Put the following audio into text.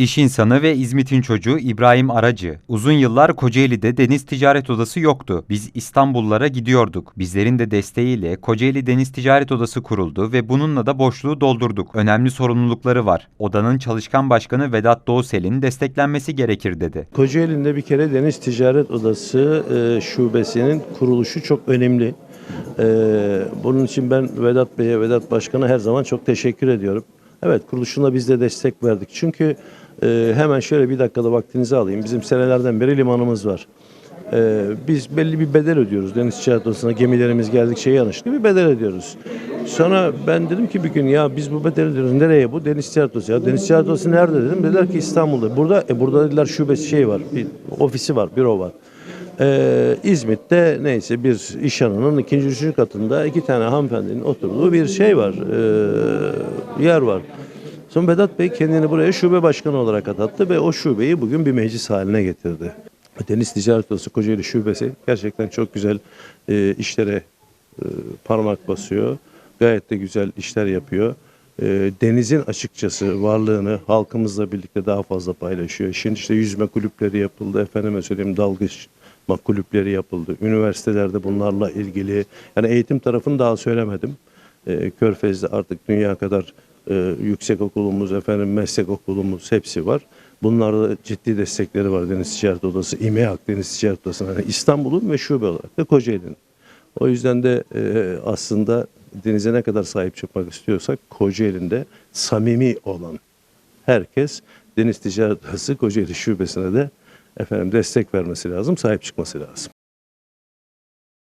İş insanı ve İzmit'in çocuğu İbrahim Aracı. Uzun yıllar Kocaeli'de deniz ticaret odası yoktu. Biz İstanbullara gidiyorduk. Bizlerin de desteğiyle Kocaeli Deniz Ticaret Odası kuruldu ve bununla da boşluğu doldurduk. Önemli sorumlulukları var. Odanın çalışkan başkanı Vedat Doğusel'in desteklenmesi gerekir dedi. Kocaeli'nde bir kere Deniz Ticaret Odası e, şubesinin kuruluşu çok önemli. E, bunun için ben Vedat Bey'e, Vedat Başkan'a her zaman çok teşekkür ediyorum. Evet kuruluşuna biz de destek verdik. Çünkü e, hemen şöyle bir dakikada vaktinizi alayım. Bizim senelerden beri limanımız var. E, biz belli bir bedel ödüyoruz. Deniz Ticaret Odası'na gemilerimiz geldikçe yanaşıklı bir bedel ödüyoruz. Sonra ben dedim ki bir gün ya biz bu bedel ödüyoruz. Nereye bu? Deniz Odası. Ya Deniz Odası nerede dedim. Dediler ki İstanbul'da. Burada e, burada dediler şubesi şey var. Bir ofisi var, büro var. Ee, İzmit'te neyse bir iş yanının ikinci, üçüncü katında iki tane hanımefendinin oturduğu bir şey var, ee, yer var. Sonra Vedat Bey kendini buraya şube başkanı olarak atattı ve o şubeyi bugün bir meclis haline getirdi. Deniz Ticaret Odası Kocaeli Şubesi gerçekten çok güzel e, işlere e, parmak basıyor. Gayet de güzel işler yapıyor. E, denizin açıkçası varlığını halkımızla birlikte daha fazla paylaşıyor. Şimdi işte yüzme kulüpleri yapıldı, efendime söyleyeyim dalgıçma kulüpleri yapıldı. Üniversitelerde bunlarla ilgili, yani eğitim tarafını daha söylemedim. E, Körfez'de artık dünya kadar e, yüksek okulumuz, efendim meslek okulumuz hepsi var. Bunlarda ciddi destekleri var Deniz Ticaret Odası, İMEAK Deniz Ticaret Odası'na. Yani İstanbul'un ve şube olarak da Kocaeli'nin. O yüzden de e, aslında denize ne kadar sahip çıkmak istiyorsak Kocaeli'nde samimi olan herkes Deniz Ticaret Odası Kocaeli Şubesi'ne de efendim destek vermesi lazım, sahip çıkması lazım.